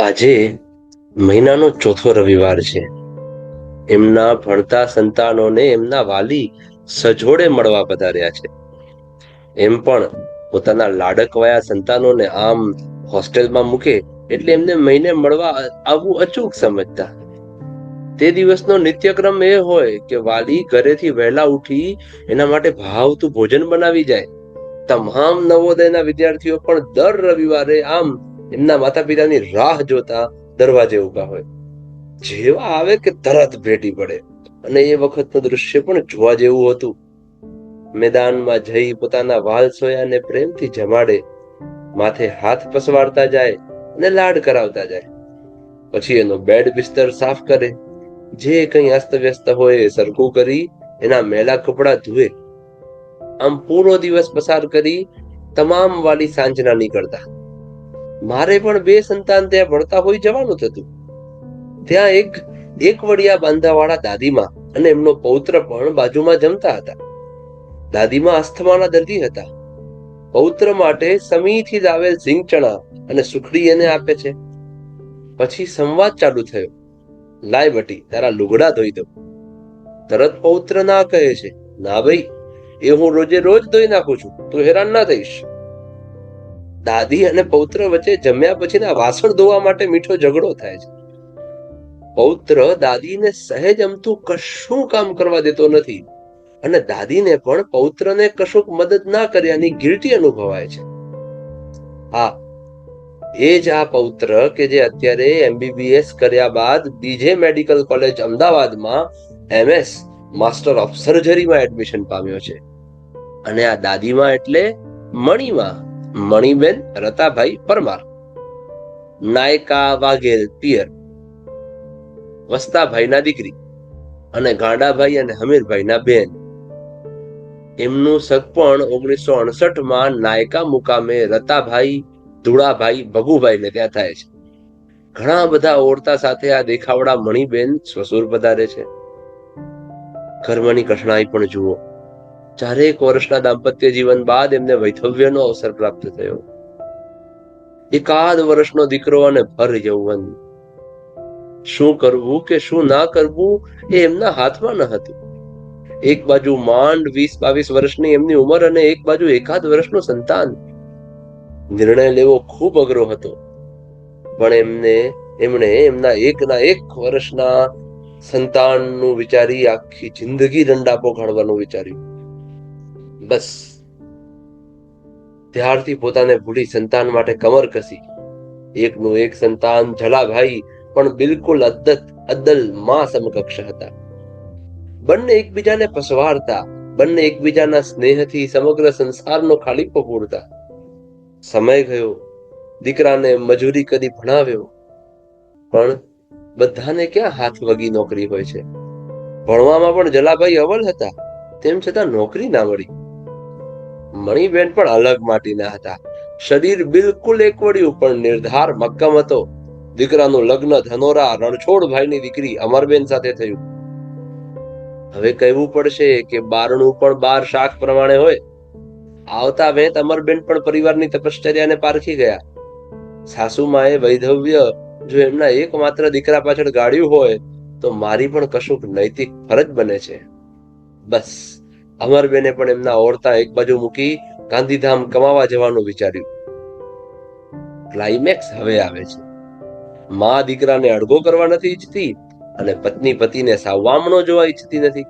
આજે મહિનાનો ચોથો રવિવાર છે. એમના ભણતા સંતાનોને એમના વાલી સજોડે મળવા પધાર્યા છે. એમ પણ પોતાના લાડકવાયા સંતાનોને આમ હોસ્ટેલમાં મૂકે એટલે એમને મહિને મળવા આવવું અચૂક સમજતા. તે દિવસનો નિત્યક્રમ એ હોય કે વાલી ઘરેથી વહેલા ઉઠી એના માટે ભાવતું ભોજન બનાવી જાય. તમામ નવોદયના વિદ્યાર્થીઓ પણ દર રવિવારે આમ એમના માતા પિતાની રાહ જોતા દરવાજે ઊભા હોય. જેવા આવે કે તરત ભેટી પડે. અને એ વખતનું દૃશ્ય પણ જોવા જેવું હતું. મેદાનમાં જઈ પોતાના વાલ સોયાને પ્રેમથી જમાડે. માથે હાથ પસવાડતા જાય અને લાડ કરાવતા જાય. પછી એનો બેડ બિસ્તર સાફ કરે. જે કંઈ અસ્તવ્યસ્ત હોય એ સરખું કરી એના મેલા કપડા ધુએ. આમ પૂરો દિવસ પસાર કરી તમામ વાલી સાંજના નીકળતા. મારે પણ બે સંતાન ત્યાં ભણતા હોઈ જવાનું થતું ત્યાં એક એક વડિયા બાંધાવાળા દાદીમાં અને એમનો પૌત્ર પણ બાજુમાં જમતા હતા. દાદીમાં અસ્થમાના દર્દી હતા. પૌત્ર માટે સમીથી લાવેલ સિંગ ચણા અને સુખડી એને આપે છે. પછી સંવાદ ચાલુ થયો. લાય બટી, તારા લુગડા ધોઈ દઉં. તરત પૌત્ર ના કહે છે, ના ભાઈ, એ હું રોજે રોજ ધોઈ નાખું છું, તું હેરાન ના થઈશ. દાદી અને પૌત્ર વચ્ચે જમ્યા પછીના વાસણ ધોવા માટે મીઠો ઝઘડો થાય છે. પૌત્ર દાદીને સહેજ અમતું કશું કામ કરવા દેતો નથી અને દાદીને પણ પૌત્રને કશુંક મદદ ના કર્યાની ગિલ્ટી અનુભવાય છે. હા, એ જ આ પૌત્ર કે જે અત્યારે એમબીબીએસ કર્યા બાદ બીજે મેડિકલ કોલેજ અમદાવાદમાં એમએસ માસ્ટર ઓફ સર્જરીમાં એડમિશન પામ્યો છે. અને આ દાદીમાં એટલે મણીમાં મણીબેન, રતાભાઈ, પરમાર. નાયકા વાઘેલ, પિયર. વસ્તાભાઈના દીકરી અને ગાંડાભાઈ અને હમીરભાઈના બેન. એમનું સગપણ ઓગણીસો અડસઠમાં નાયકા મુકામે રતાભાઈ, ધુળાભાઈ ભગુભાઈ ને ત્યાં થાય છે. ઘણા બધા ઓરતા સાથે આ દેખાવડા મણીબેન સ્વસુર પધારે છે. કર્મની કઠણાઈ પણ જુઓ. ચારેક વર્ષના દાંપત્ય જીવન બાદ એમને વૈધવ્યનો અવસર પ્રાપ્ત થયો. એકાદ વર્ષનો દીકરો અને ભર યૌવન. શું કરવું કે શું ના કરવું એ એમના હાથમાં ન હતું. એક બાજુ માંડ વીસ બાવીસ વર્ષની એમની ઉંમર અને એક બાજુ એકાદ વર્ષનું સંતાન. નિર્ણય લેવો ખૂબ અઘરો હતો. પણ એમને, એમણે એમના એકના એક વર્ષના સંતાનનું વિચારી આખી જિંદગી દંડાપો ઘડવાનું વિચાર્યું. બસ. ત્યારથી પોતાને ભૂલી સંતાન માટે કમર કસી એકનું એક સંતાન જલાભાઈ, પણ બિલકુલ અદ્દત, અદ્દલમાં સમકક્ષ હતા. બંને એકબીજાને પસવારતા બંને એકબીજાના સ્નેહથી સમગ્ર સંસારનો ખાલીપો પૂરતા સમય ગયો, દીકરાને મજૂરી કરી ભણાવ્યો. પણ બધાને ક્યાં હાથ વગી નોકરી હોય છે? ભણવામાં પણ જલાભાઈ અવલ હતા, તેમ છતાં નોકરી ના મળી. મણીબેન પણ અલગ માટીના હતા. શરીર બિલકુલ એકવડ્યું, પણ નિર્ધાર મક્કમ હતો. દીકરાનું લગ્ન ધનોરા રણછોડ ભાઈની દીકરી અમરબેન સાથે થયું. હવે કહેવું પડશે કે બારણું પણ બાર શાખ પ્રમાણે હોય. આવતા વેત અમરબેન પણ પરિવારની તપશ્ચર્યાને પારખી ગયા. સાસુમાએ વૈધવ્ય, જો એમના એકમાત્ર દીકરા પાછળ ગાળ્યું હોય, તો મારી પણ કશુંક નૈતિક ફરજ બને છે. બસ. અમરબેને પણ એમના ઓરતા એક બાજુ મૂકી ગાંધીધામ કમાવા જવાનું વિચાર્યું. ક્લાઇમેક્સ હવે આવે છે. મા દીકરાને અડગો કરવા નથી ઈચ્છતી અને પત્ની પતિને સાવવામણો જોવા ઈચ્છતી નથી.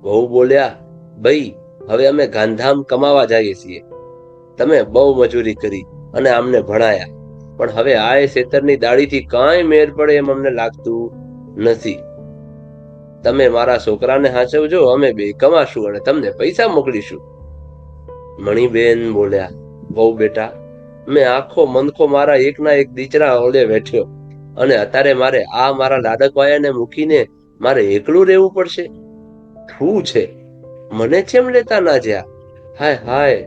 બહુ બોલ્યા, ભાઈ, હવે અમે ગાંધામ કમાવા જઈએ છીએ. તમે બહુ મજૂરી કરી અને આમને ભણાયા. પણ હવે આ શેતરની દાડીથી કાંઈ મેર પડે એમ અમને લાગતું નથી. તમે મારા છોકરાને હાચવજો અમે બે કમાશું અને તમને પૈસા મોકલીશું. મણીબેન બોલ્યા બહુ બેટા, મેં આખો મનખો મારા એકના એક દીચરા ઓલે બેઠ્યો અને અત્યારે મારે આ મારા લાડકવાયાને મૂકીને મારે એકલું રહેવું પડશે. શું છે? મને કેમ લેતા ના જ્યા? હાય હાય.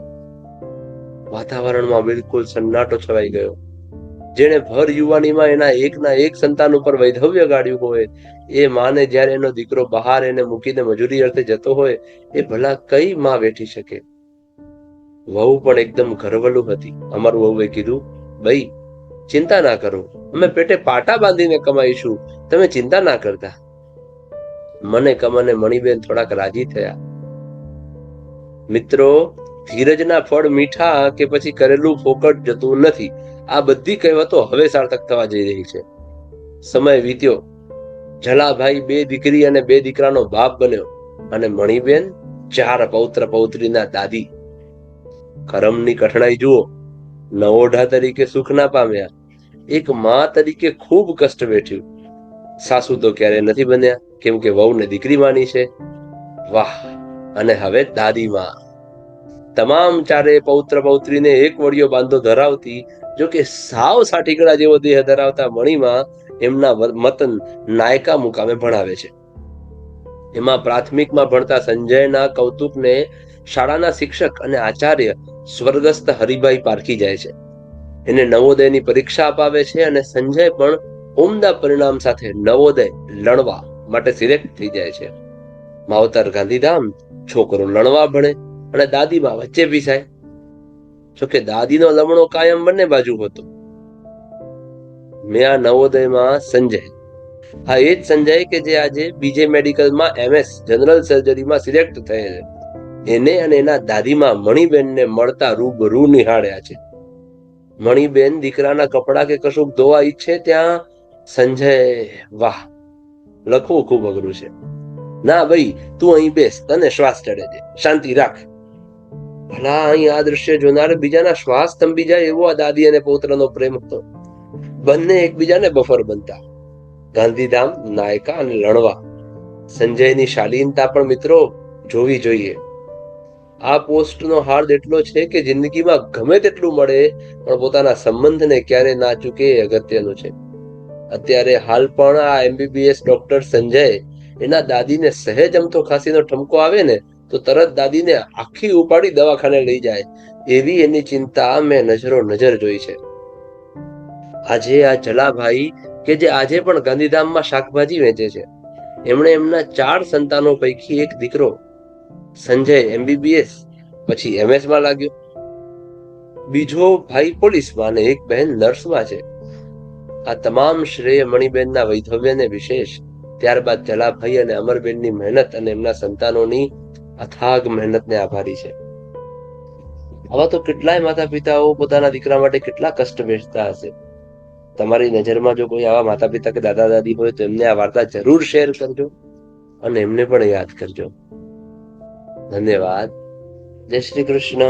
વાતાવરણમાં બિલકુલ સન્નાટો છવાઈ ગયો. જેણે ભર યુવાનીમાં એના એકના એક સંતાન ઉપર વૈધવ્ય ગાળ્યું હોય, એ માને જ્યારે એનો દીકરો બહાર એને મૂકીને મજૂરી અર્થે જતો હોય, એ ભલા કઈ માં વેઠી શકે? વહુ પણ એકદમ ગર્વલું હતી. અમારું વહુએ કીધું, ભાઈ, ચિંતા ના કરો. અમે પેટે પાટા બાંધીને કમાઈશું. તમે ચિંતા ના કરતા. મને કમને મણિબેન થોડાક રાજી થયા. મિત્રો, ધીરજના ફળ મીઠા કે પછી કરેલું ફોકટ જતું નથી. આ બધી કહેવતો હવે સાર્થક થવા જઈ રહી છે. સમય વીત્યો. જલાભાઈ બે દીકરી અને બે દીકરાનો બાપ બન્યો અને મણીબેન ચાર પૌત્ર પૌત્રીના દાદી. કરમની કઠણાઈ જુઓ. નવોઢા તરીકે સુખ ના પામ્યા. એક મા તરીકે ખૂબ કષ્ટ વેઠ્યું. સાસુ તો ક્યારે નથી બન્યા, કેમ કે વહુને દીકરી માની છે. વાહ, અને હવે દાદી માં. તમામ ચારે પૌત્ર પૌત્રીને એક વડિયો બાંધો ધરાવતી જો કે સાવ સાઠીકડા જેવો દેહ ધરાવતા મણીમાં એમના મતન નાયકા મુકામે ભણાવે છે. એમાં પ્રાથમિકમાં ભણતા સંજયના કૌતુકને શાળાના શિક્ષક અને આચાર્ય સ્વર્ગસ્થ હરિભાઈ પારખી જાય છે. એને નવોદયની પરીક્ષા અપાવે છે અને સંજય પણ ઉમદા પરિણામ સાથે નવોદય લણવા માટે સિલેક્ટ થઈ જાય છે. માવતર ગાંધીધામ છોકરો લણવા ભણે અને દાદીમાં વચ્ચે પીસાય જોકે દાદીનો લમણો કાયમ બંને બાજુ હતો. મેં આ નવોદયમાં સંજય. હા, એ જ સંજય કે જે આજે બીજે મેડિકલમાં એમએસ જનરલ સર્જરીમાં સિલેક્ટ થયેલ એને અને એના દાદીમાં મણિબેનને મળતા રૂબરૂ નિહાળ્યા છે. મણિબેન દીકરાના કપડા કે કશુંક ધોવા ઈચ્છે ત્યાં સંજય, વાહ, લખવું ખૂબ અઘરું છે. ના ભાઈ, તું અહીં બેસ, તને શ્વાસ ચડે છે. શાંતિ રાખ. ભલા અહીં આ દ્રશ્ય જોનાર બીજાના શ્વાસ થંભી જાય એવો આ દાદી અને પૌત્રનો પ્રેમ હતો. બંને એકબીજાને બફર બનતા. ગાંધીધામ, નાયકા અને લણવા. સંજયની શાલીનતા પણ મિત્રો જોવી જોઈએ. આ પોસ્ટનો હાર્દ એટલો છે કે જિંદગીમાં ગમે તેટલું મળે, પણ પોતાના સંબંધને ક્યારે ના ચૂકે એ અગત્યનું છે. અત્યારે હાલ પણ આ એમબીબીએસ ડોક્ટર સંજય એના દાદીને સહેજ અમથો ખાંસીનો ઠમકો આવે ને તો તરત દાદીને આખી ઉપાડી દવાખાને લઈ જાય, એવી એની ચિંતા મેં નજરો નજર જોઈ છે. આજે આ જલાભાઈ કે જે આજે પણ ગાંધીધામમાં શાકભાજી વેચે છે, એમણે એમના ચાર સંતાનો પૈકી એક દીકરો, સંજય એમબીબીએસ, પછી એમએસમાં લાગ્યો. બીજો ભાઈ પોલીસમાં અને એક બહેન નર્સમાં છે. આ તમામ શ્રેય મણિબેનના વૈધવ્યને વિશેષ, ત્યારબાદ જલાભાઈ અને અમરબેનની મહેનત અને એમના સંતાનોની અથાગ મહેનતને આભારી છે. આવા તો કેટલાય માતા પિતાઓ પોતાના દીકરા માટે કેટલા કષ્ટ વેચતા હશે. તમારી નજરમાં જો કોઈ આવા માતા પિતા કે દાદા દાદી હોય, તો એમને આ વાર્તા જરૂર શેર કરજો અને એમને પણ યાદ કરજો. ધન્યવાદ. જય શ્રી કૃષ્ણ.